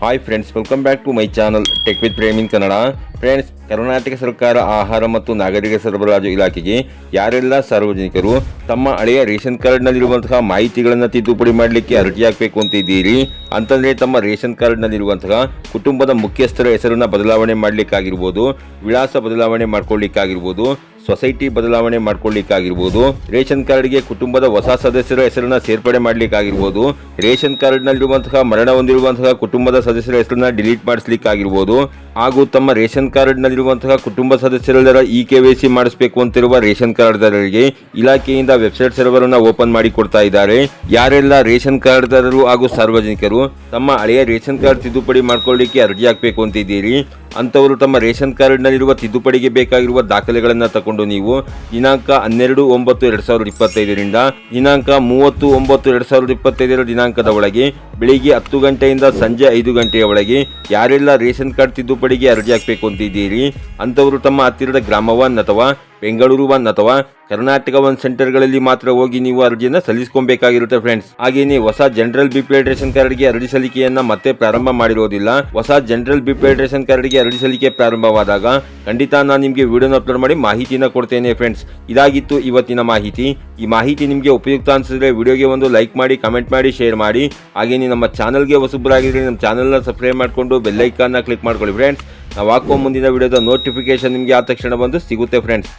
Hi friends welcome back to my channel tech with Premin Kannada friends Karnataka ಸರ್ಕಾರ ಆಹಾರ ಮತ್ತು ನಾಗರಿಕ ಸರಬರಾಜು ಇಲಾಖೆಗೆ ಯಾರೆಲ್ಲ ಸಾರ್ವಜನಿಕರು ತಮ್ಮ ಹಳೆಯ ರೇಷನ್ ಕಾರ್ಡ್ನಲ್ಲಿರುವಂತಹ ಮಾಹಿತಿಗಳನ್ನು ತಿದ್ದುಪಡಿ ಮಾಡಲಿಕ್ಕೆ ಅರ್ಜಿ ಹಾಕಬೇಕು ಅಂತ ಇದ್ದೀರಿ ಅಂತಂದರೆ ತಮ್ಮ ರೇಷನ್ ಕಾರ್ಡ್ನಲ್ಲಿರುವಂತಹ ಕುಟುಂಬದ ಮುಖ್ಯಸ್ಥರ ಹೆಸರನ್ನು ಬದಲಾವಣೆ ಮಾಡಲಿಕ್ಕಾಗಿರ್ಬೋದು ವಿಳಾಸ ಬದಲಾವಣೆ ಮಾಡ್ಕೊಳ್ಳಿಕ್ಕಾಗಿರ್ಬೋದು ಸೊಸೈಟಿ ಬದಲಾವಣೆ ಮಾಡ್ಕೊಳ್ಳಿಕ್ಕಾಗಿರ್ಬೋದು. ರೇಷನ್ ಕಾರ್ಡ್ಗೆ ಕುಟುಂಬದ ಹೊಸ ಸದಸ್ಯರ ಹೆಸರನ್ನ ಸೇರ್ಪಡೆ ಮಾಡ್ಲಿಕ್ಕಾಗಿರ್ಬೋದು. ರೇಷನ್ ಕಾರ್ಡ್ನಲ್ಲಿರುವಂತಹ ಮರಣ ಹೊಂದಿರುವಂತಹ ಕುಟುಂಬದ ಸದಸ್ಯರ ಹೆಸರನ್ನ ಡಿಲೀಟ್ ಮಾಡಿಸ್ಲಿಕ್ಕಾಗಿರ್ಬೋದು. ಹಾಗೂ ತಮ್ಮ ರೇಷನ್ ಕಾರ್ಡ್ನಲ್ಲಿರುವಂತಹ ಕುಟುಂಬ ಸದಸ್ಯರೆಲ್ಲರ ಇ ಕೆ ವೈ ಸಿ ಮಾಡಿಸಬೇಕು ಅಂತಿರುವ ರೇಷನ್ ಕಾರ್ಡ್ದಾರರಿಗೆ ಇಲಾಖೆಯಿಂದ ವೆಬ್ಸೈಟ್ ಸರ್ವರ್ ಅನ್ನು ಓಪನ್ ಮಾಡಿ ಕೊಡ್ತಾ ಇದ್ದಾರೆ. ಯಾರೆಲ್ಲ ರೇಷನ್ ಕಾರ್ಡ್ದಾರರು ಹಾಗೂ ಸಾರ್ವಜನಿಕರು ತಮ್ಮ ಹಳೆಯ ರೇಷನ್ ಕಾರ್ಡ್ ತಿದ್ದುಪಡಿ ಮಾಡ್ಕೊಳ್ಳಿಕ್ಕೆ ಅರ್ಜಿ ಹಾಕಬೇಕು ಅಂತಿದ್ದೀರಿ, ಅಂಥವರು ತಮ್ಮ ರೇಷನ್ ಕಾರ್ಡ್ನಲ್ಲಿರುವ ತಿದ್ದುಪಡಿಗೆ ಬೇಕಾಗಿರುವ ದಾಖಲೆಗಳನ್ನು ತಗೊಂಡು ನೀವು ದಿನಾಂಕ ಹನ್ನೆರಡು ಒಂಬತ್ತು ಎರಡು ಸಾವಿರದ ಇಪ್ಪತ್ತೈದರಿಂದ ದಿನಾಂಕ ಮೂವತ್ತು ಒಂಬತ್ತು ಎರಡು ಸಾವಿರದ ಇಪ್ಪತ್ತೈದರ ದಿನಾಂಕದ ಒಳಗೆ ಬೆಳಿಗ್ಗೆ ಹತ್ತು ಗಂಟೆಯಿಂದ ಸಂಜೆ ಐದು ಗಂಟೆಯ ಒಳಗೆ ಯಾರೆಲ್ಲ ರೇಷನ್ ಕಾರ್ಡ್ ತಿದ್ದುಪಡಿಗೆ ಅರ್ಜಿ ಹಾಕಬೇಕು ಅಂತಿದ್ದೀರಿ. ಅಂಥವರು ತಮ್ಮ ಹತ್ತಿರದ ಗ್ರಾಮ ಒನ್ ಅಥವಾ ಬೆಂಗಳೂರು ಒನ್ ಅಥವಾ ಕರ್ನಾಟಕ ಒನ್ ಸೆಂಟರ್ಗಳಲ್ಲಿ ಮಾತ್ರ ಹೋಗಿ ನೀವು ಅರ್ಜಿಯನ್ನು ಸಲ್ಲಿಸ್ಕೊಬೇಕಾಗಿರುತ್ತೆ ಫ್ರೆಂಡ್ಸ್ ಹಾಗೆಯೇ ಹೊಸ ಜನರಲ್ ಬಿಪಿಎಲ್ ರೇಷನ್ ಕಾರ್ಡ್ಗೆ ಅರ್ಜಿ ಸಲ್ಲಿಕೆಯನ್ನ ಮತ್ತೆ ಪ್ರಾರಂಭ ಮಾಡಿರೋದಿಲ್ಲ. ಹೊಸ ಜನರಲ್ ಬಿಪಿಎಲ್ ರೇಷನ್ ಕಾರ್ಡ್ಗೆ ಅರ್ಜಿ ಸಲ್ಲಿಕೆ ಪ್ರಾರಂಭವಾದಾಗ ಖಂಡಿತ ನಾನು ನಿಮಗೆ ವಿಡಿಯೋನ ಅಪ್ಲೋಡ್ ಮಾಡಿ ಮಾಹಿತಿನ ಕೊಡ್ತೇನೆ ಫ್ರೆಂಡ್ಸ್ ಇದಾಗಿತ್ತು ಇವತ್ತಿನ ಮಾಹಿತಿ. ಈ ಮಾಹಿತಿ ನಿಮಗೆ ಉಪಯುಕ್ತ ಅನಿಸಿದ್ರೆ ವಿಡಿಯೋಗೆ ಒಂದು ಲೈಕ್ ಮಾಡಿ ಕಮೆಂಟ್ ಮಾಡಿ ಶೇರ್ ಮಾಡಿ. ಹಾಗೆಯೇ ನಮ್ಮ ಚಾನಲ್ಗೆ ಹೊಸಬ್ರಾಗಿದ್ರೆ ನಮ್ಮ ಚಾನಲ್ನ ಸಬ್ಸ್ಕ್ರೈಬ್ ಮಾಡಿಕೊಂಡು ಬೆಲ್ಲೈಕನ್ನ ಕ್ಲಿಕ್ ಮಾಡ್ಕೊಳ್ಳಿ ಫ್ರೆಂಡ್ಸ್ ನಾವು ಹಾಕೋ ಮುಂದಿನ ವಿಡಿಯೋದ ನೋಟಿಫಿಕೇಶನ್ ನಿಮಗೆ ಆದ ತಕ್ಷಣ ಬಂದು ಸಿಗುತ್ತೆ ಫ್ರೆಂಡ್ಸ್